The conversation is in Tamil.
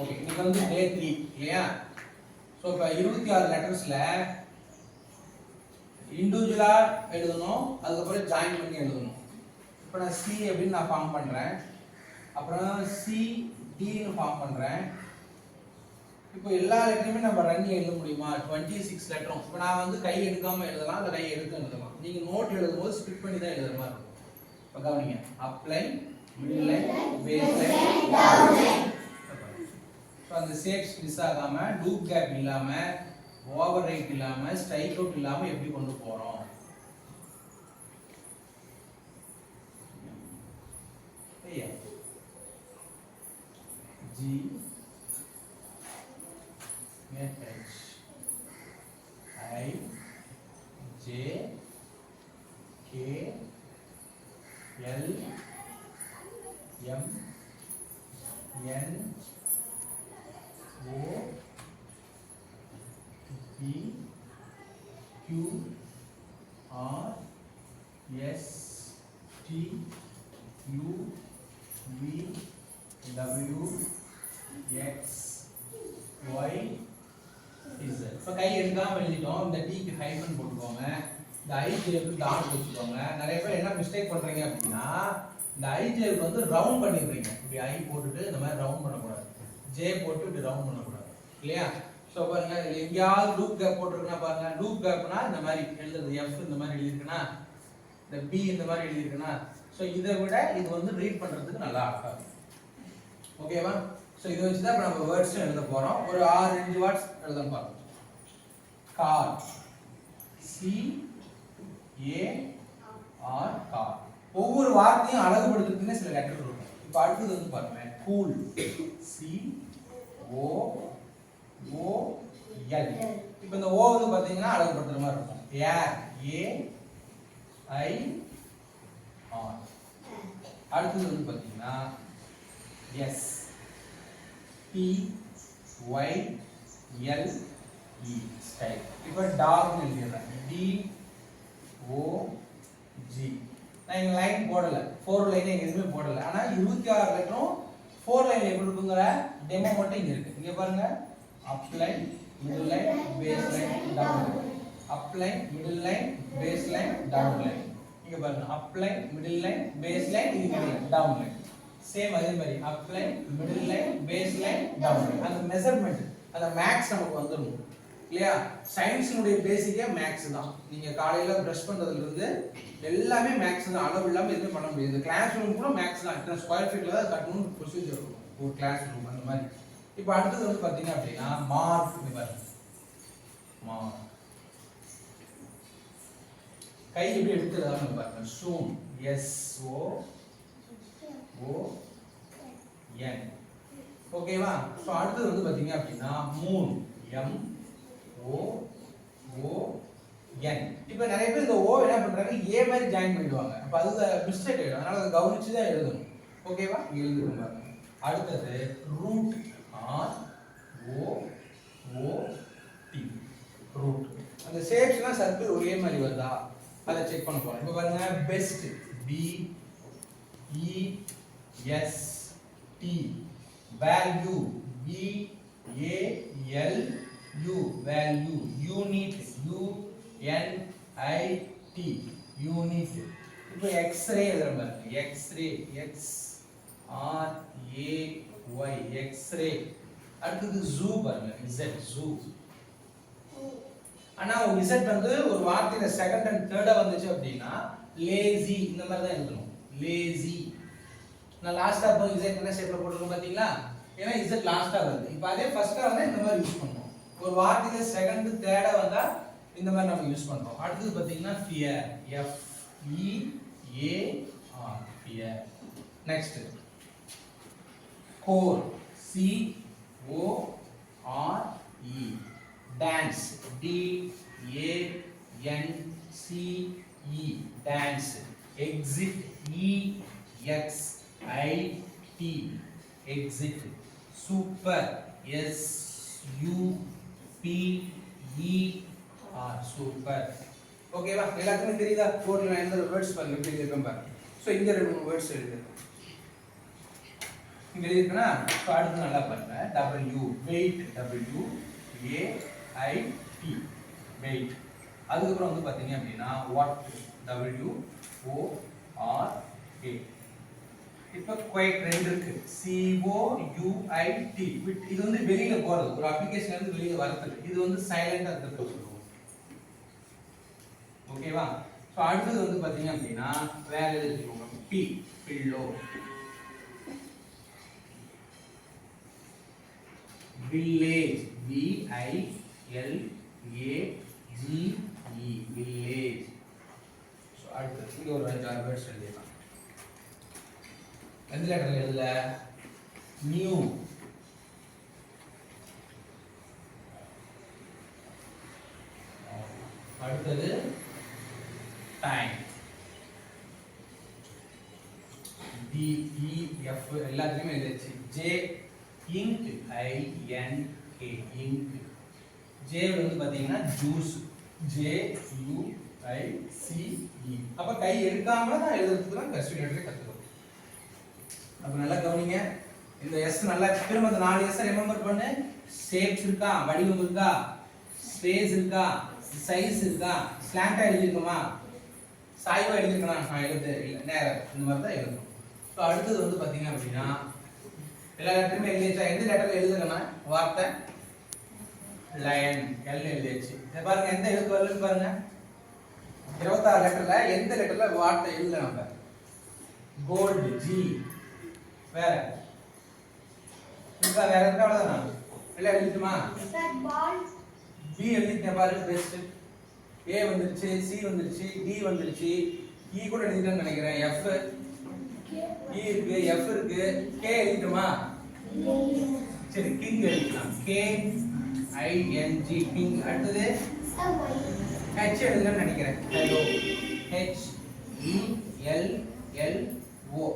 ஓகே இன்னைக்கு வந்து டே த்ரீ இல்லையா? ஸோ இப்போ இருபத்தி ஆறு லெட்டர்ஸில் இண்டிவிஜுவலாக எழுதணும் அதுக்கப்புறம் ஜாயின் பண்ணி எழுதணும். இப்போ நான் சி அப்படின்னு நான் ஃபார்ம் பண்ணுறேன் அப்புறம் சி டின்னு ஃபார்ம் பண்ணுறேன் இப்போ எல்லா லெட்டருமே நம்ம ரன் எழுத முடியுமா? டுவெண்ட்டி சிக்ஸ் லெட்டரும் இப்போ நான் வந்து கை எடுக்காமல் எழுதலாம் இல்லை கை எடுத்து எழுதலாம். நீங்கள் நோட் எழுதும்போது ஸ்பிட் பண்ணி தான் எழுதுற மாதிரி இருக்கும். இப்போ கவனிங்க. Up line middle line base line அந்த ஷேப்ஸ் மிஸ் ஆகாமல் லூப் கேப் இல்லாமல் ஓவர் ரைட் இல்லாமல் ஸ்ட்ரைக் அவுட் இல்லாமல் எப்படி கொண்டு போகிறோம் G H I J K L M N O P Q R S T U V W X Y Z. இப்போ கை எடுக்காம எழுதிட்டோம். இந்த டிக்கு ஹைபன் போட்டுக்கோங்க. இந்த ஐஜேவுக்கு டாட் வச்சுக்கோங்க. நிறைய பேர் என்ன மிஸ்டேக் பண்ணுறீங்க அப்படின்னா இந்த ஐஜேவுக்கு வந்து ரவுண்ட் பண்ணிடுறீங்க. இப்படி ஐ போட்டுட்டு இந்த மாதிரி ரவுண்ட் பண்ணக்கூடாது. ஜே போட்டு இப்படி ரவுண்ட் பண்ணக்கூடாது. இல்லையா? ஸோ பாருங்க இதுல எங்கேயாவது லூப் கேப் போட்டிருக்குன்னா பாருங்க. லூப் கேப்னா இந்த மாதிரி எழுதுறது. எஃப் இந்த மாதிரி எழுதியிருக்குன்னா இந்த பி இந்த மாதிரி எழுதியிருக்குன்னா ஸோ இதை விட இது வந்து ரீட் பண்ணுறதுக்கு நல்லா ஆகாது ஓகேவா ஸோ இதை வச்சு தான் இப்போ நம்ம வேர்ட்ஸும் எழுத போகிறோம் ஒரு ஆறு அஞ்சு வேர்ட்ஸ் எழுத பார்ப்போம் car C A R car ஒவ்வொரு வார்த்தையும் அழகுபடுத்துறதுக்குன்னு சில லெட்டர் இருக்கும். இப்போ அடுத்தது வந்து பாருங்க cool C O O L இப்போ இந்த ஓ வந்து பார்த்தீங்கன்னா அழகுபடுத்துற மாதிரி இருக்கும். ஏர் ஏ ஐ ஆர் அடுத்தது வந்து பார்த்தீங்கன்னா S P Y L E e. Style இப்போ டாக்னு எழுதிடுறேன். டி ஓ ஜி நான் இங்கே லைன் போடலை. ஃபோர் லைன் எங்க எதுவுமே போடலை. ஆனால் இருபத்தி ஆறு லெட்டரும் ஃபோர் லைன் எப்படி இருக்குங்கிற டெமோ மட்டும் இங்கே இருக்குது இங்கே பாருங்க. Up line middle line base line down line up line middle line base line down line இங்கே பாருங்க. Up line middle line base line இது கிடையாது டவுன் லைன் சேம் அதே மாதிரி. Up line middle line base line down line அந்த மெஷர்மெண்ட் அந்த மேக்ஸ் நமக்கு வந்துடும் இல்லையா? சயின்ஸினுடைய பேசிக்கே மேக்ஸ் தான். நீங்கள் காலையில் ப்ரஷ் பண்ணுறதுலேருந்து எல்லாமே மேக்ஸ் தான். அளவு இல்லாமல் எதுவும் பண்ண முடியாது. கிளாஸ் ரூம் கூட மேக்ஸ் தான். இத்தனை ஸ்கொயர் ஃபீட்டில் தான் கட்டணும்னு ப்ரொசீஜர் இருக்கும். ஒரு கிளாஸ் ரூம் அந்த மாதிரி. இப்போ அடுத்தது வந்து பார்த்தீங்க அப்படின்னா மார்க் இந்த மாதிரி. மார்க் கை எப்படி எடுத்துறதான்னு பாருங்க. சூம் எஸ் ஓ ஓ என் ஓகேவா ஸோ அடுத்தது வந்து பார்த்தீங்க அப்படின்னா மூன் எம் ஓ ஓ என் இப்போ நிறைய பேர் இந்த ஓ என்ன பண்றாங்க? ஏ மாதிரி ஜாயின் பண்ணிடுவாங்க. அப்போ அது மிஸ்டேக் ஆகிடும் அதனால அதை கவனிச்சு தான் எழுதணும். ஓகேவா எழுதுறோம் பாருங்க. அடுத்தது root R O O T root அந்த ஷேப்ஸ்லாம் சர்க்கிள் ஒரே மாதிரி வருதா? அதை செக் பண்ண போறோம். இப்போ பாருங்க. Best B E S T value V A L U value unit U N I T unit. இப்போ எக்ஸ்ரே எழுதுற பாருங்க X-ray X R A Y X-ray அடுத்தது ஜூ பாருங்க இசட் ஜூ ஆனா ஒரு இசட் வந்து ஒரு வார்த்தையில செகண்ட் அண்ட் தேர்டா வந்துச்சு அப்படின்னா லேசி இந்த மாதிரி தான் எழுதணும் லேசி நான் லாஸ்டா போய் இசட் என்ன ஷேப்ல போட்டுருக்கோம் பாத்தீங்களா ஏன்னா இசட் லாஸ்டா வருது இப்போ அதே ஃபர்ஸ்டா வந்து இந்த மாதிரி யூஸ் பண்ணுவோம் ஒரு வார்த்தையில செகண்ட் தேர்டா வந்தா இந்த மாதிரி நம்ம யூஸ் பண்றோம். அடுத்தது பாத்தீங்கன்னா fear F E A R fear next core C O R E dance D A N C E dance exit E X I T exit super S U P E R super ஓகேவா எல்லாத்துக்குமே தெரியுதா? போர்டில் எந்த வேர்ட்ஸ் பாருங்க எப்படி இருக்கும் பாருங்க ஸோ இங்கே ரெண்டு மூணு வேர்ட்ஸ் எழுது இங்கே எழுதிருக்கனா ஸோ அடுத்து நல்லா பாருங்க. W wait W A I T wait அதுக்கப்புறம் வந்து பார்த்தீங்க அப்படின்னா வாட் டபிள்யூ ஓ ஆர் இப்போ குவைட் ரெண்டு இருக்கு சிஓ யூஐடி இது வந்து வெளியில போறது. ஒரு அப்ளிகேஷன்ல இருந்து வெளியில வரதுக்கு இது வந்து சைலண்டா இருக்கிறது சொல்லுவோம் ஓகேவா ஸோ அடுத்தது வந்து பார்த்தீங்க அப்படின்னா வேற எது வச்சுக்கோங்க P pillow village V I L village so அடுத்து இங்கே ஒரு அஞ்சு ஆறு வேர்ட்ஸ் எழுதிடலாம் எந்த லெட்டர் எழுதல நியூ அடுத்தது டைம் டி இ எஃப் எல்லாத்துலயுமே எழுதிச்சு J ink I N K ink J வந்து பாத்தீங்கன்னா juice J U I C E கை எடுக்காம தான் எழுதுறதுக்கு தான் கஸ்ட் லெட்டரே அப்போ நல்லா கவனிங்க. இந்த எஸ் நல்லா திரும்ப அந்த நாலு எஸ் ரிமெம்பர் பண்ணு. ஷேப்ஸ் இருக்கா? வடிவம் இருக்கா? ஸ்பேஸ் இருக்கா? சைஸ் இருக்கா? ஸ்லாண்டாக எழுதிருக்குமா சாய்வாக எழுதிருக்கணும் நான் எழுது இல்லை. நேரம் இந்த மாதிரி தான் எழுதணும். ஸோ அடுத்தது வந்து பார்த்தீங்க அப்படின்னா எல்லா லெட்டருமே எழுதிச்சா எந்த லெட்டரில் எழுதுங்கண்ணா வார்த்தை. லயன் எல் எழுதியாச்சு. இதை பாருங்க எந்த எழுத்து வரலன்னு பாருங்க. இருபத்தாறு லெட்டரில் எந்த லெட்டரில் வார்த்தை எழுதல நம்ம? கோல்டு ஜி வேற. இதுதான் வேற இருக்கா அவ்வளோதானா இல்லை எழுதிட்டுமா? பி எழுதிட்டேன் பாரு பெஸ்ட் ஏ வந்துருச்சு சி வந்துருச்சு டி வந்துருச்சு. இ கூட எழுதிட்டேன்னு நினைக்கிறேன். எஃப் இ e இருக்கு எஃப் இருக்கு. கே எழுதிட்டுமா? சரி கிங் எழுதிக்கலாம். K I N G king அடுத்தது? ஹெச் எழுதுன்னு நினைக்கிறேன். Hello H E L L O